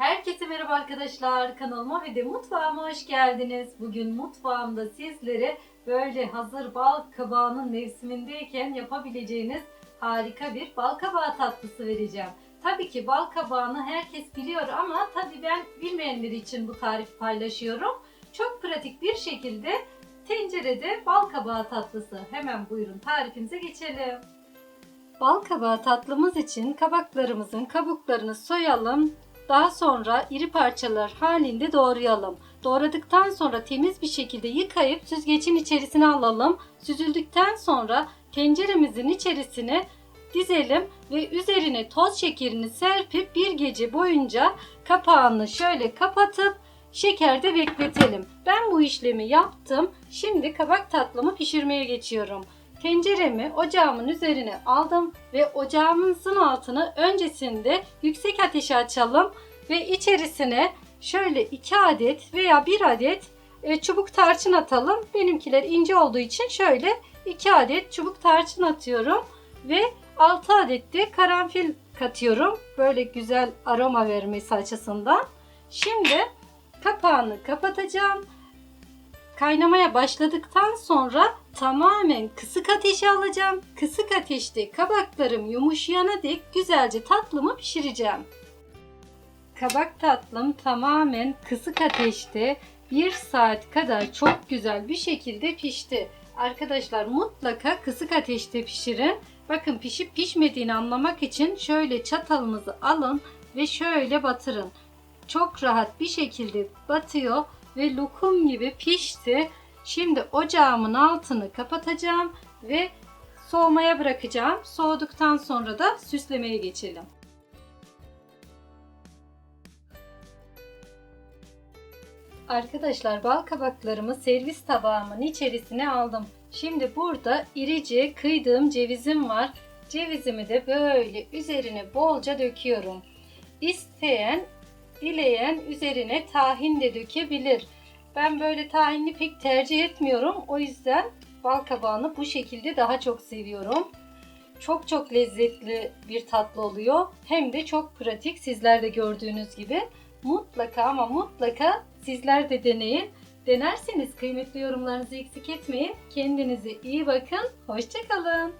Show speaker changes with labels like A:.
A: Herkese merhaba arkadaşlar. Kanalıma ve de mutfağıma hoş geldiniz. Bugün mutfağımda sizlere böyle hazır bal kabağının mevsimindeyken yapabileceğiniz harika bir bal kabağı tatlısı vereceğim. Tabii ki bal kabağını herkes biliyor ama tabii ben bilmeyenler için bu tarifi paylaşıyorum. Çok pratik bir şekilde tencerede bal kabağı tatlısı. Hemen buyurun tarifimize geçelim. Bal kabağı tatlımız için kabaklarımızın kabuklarını soyalım. Daha sonra iri parçalar halinde doğrayalım. Doğradıktan sonra temiz bir şekilde yıkayıp süzgecin içerisine alalım. Süzüldükten sonra tenceremizin içerisine dizelim ve üzerine toz şekerini serpip bir gece boyunca kapağını şöyle kapatıp şekerde bekletelim. Ben bu işlemi yaptım. Şimdi kabak tatlımı pişirmeye geçiyorum. Tenceremi ocağımın üzerine aldım ve ocağımızın altını öncesinde yüksek ateşe açalım ve içerisine şöyle 2 adet veya 1 adet e, çubuk tarçın atalım. Benimkiler ince olduğu için şöyle 2 adet çubuk tarçın atıyorum ve 6 adet de karanfil katıyorum. Böyle güzel aroma vermesi açısından. Şimdi kapağını kapatacağım. Kaynamaya başladıktan sonra tamamen kısık ateşe alacağım. Kısık ateşte kabaklarım yumuşayana dek güzelce tatlımı pişireceğim. Kabak tatlım tamamen kısık ateşte 1 saat kadar çok güzel bir şekilde pişti. Arkadaşlar mutlaka kısık ateşte pişirin. Bakın pişip pişmediğini anlamak için şöyle çatalınızı alın ve şöyle batırın. Çok rahat bir şekilde batıyor ve lokum gibi pişti. Şimdi ocağımın altını kapatacağım ve soğumaya bırakacağım. Soğuduktan sonra da süslemeye geçelim. Arkadaşlar bal kabaklarımı servis tabağımın içerisine aldım. Şimdi burada irice kıydığım cevizim var. Cevizimi de böyle üzerine bolca döküyorum. İsteyen, dileyen üzerine tahin de dökebilir. Ben böyle tahinli pek tercih etmiyorum. O yüzden bal kabağını bu şekilde daha çok seviyorum. Çok çok lezzetli bir tatlı oluyor. Hem de çok pratik sizler de gördüğünüz gibi. Mutlaka ama mutlaka sizler de deneyin. Denerseniz kıymetli yorumlarınızı eksik etmeyin. Kendinize iyi bakın. Hoşçakalın.